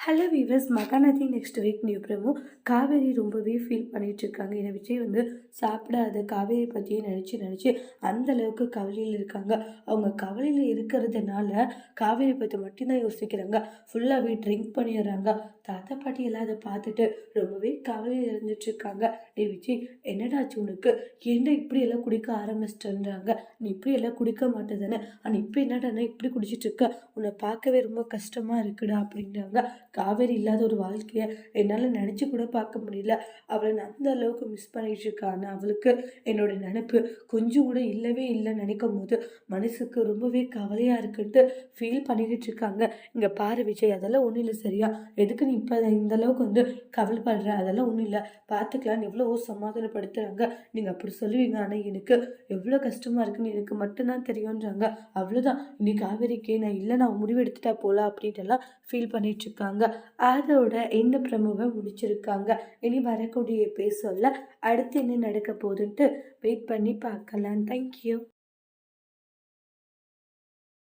Hello viewers Mahanadi next week new promo Kaveri ரொம்பவே feel பண்ணிகிட்ருக்காங்க இருக்காங்க ஏன்னா விஜய் வந்து சாப்பிடாத காவேரி பற்றியே நினச்சி நினச்சி அந்த அளவுக்கு கவலையில் இருக்காங்க. அவங்க கவலையில் இருக்கிறதுனால காவேரி பற்றி மட்டும்தான் யோசிக்கிறாங்க. ஃபுல்லாகவே ட்ரிங்க் பண்ணிடுறாங்க. தாத்தா பாட்டி எல்லாம் அதை பார்த்துட்டு ரொம்பவே கவலையில் இருந்துட்டுருக்காங்க. டே விஜய் என்னடாச்சு உனக்கு? என்ன இப்படி எல்லாம் குடிக்க ஆரம்பிச்சிட்டுன்றாங்க? நீ இப்படி எல்லாம் குடிக்க மாட்டேதானே? ஆனால் இப்போ என்னடா இப்படி குடிச்சிட்ருக்க உன்னை பார்க்கவே ரொம்ப கஷ்டமாக இருக்குடா அப்படின்றாங்க. காவேரி இல்லாத ஒரு வாழ்க்கையை என்னால் நினச்சி கூட பார்க்க முடியல. அவளை நான் அந்த அளவுக்கு மிஸ் பண்ணிட்டு இருக்கான்னு அவளுக்கு என்னோட நினப்பு. கொஞ்சம் கூட இல்லவே இல்லைன்னு நினைக்கும் போது மனசுக்கு ரொம்பவே கவலையாக இருக்குன்ட்டு ஃபீல் பண்ணிக்கிட்டு இருக்காங்க. இங்கே பாரு விஜய் அதெல்லாம் ஒன்றும் இல்லை சரியா. எதுக்கு நீ இப்போ இந்த அளவுக்கு வந்து கவலைப்படுற அதெல்லாம் ஒன்றும் இல்லை. பார்த்துக்கலான்னு எவ்வளோ சமாதானப்படுத்துகிறாங்க நீங்கள் அப்படி சொல்லுவீங்க. ஆனால் எனக்கு எவ்வளோ கஷ்டமாக இருக்குன்னு எனக்கு மட்டும்தான் தெரியுன்றாங்க அவ்வளோதான் இன்னைக்கு காவேரிக்கு நான் இல்லை நான் முடிவு எடுத்துட்டா போகலாம் அப்படின்ட்டு எல்லாம் ஃபீல் பண்ணிட்டு இருக்காங்க அதோட இந்த பிரமுகம் முடிச்சிருக்காங்க. இனி வரக்கூடிய பேசல அடுத்து என்ன நடக்க போகுதுன்ட்டு வெயிட் பண்ணி பார்க்கலாம். தேங்க்யூ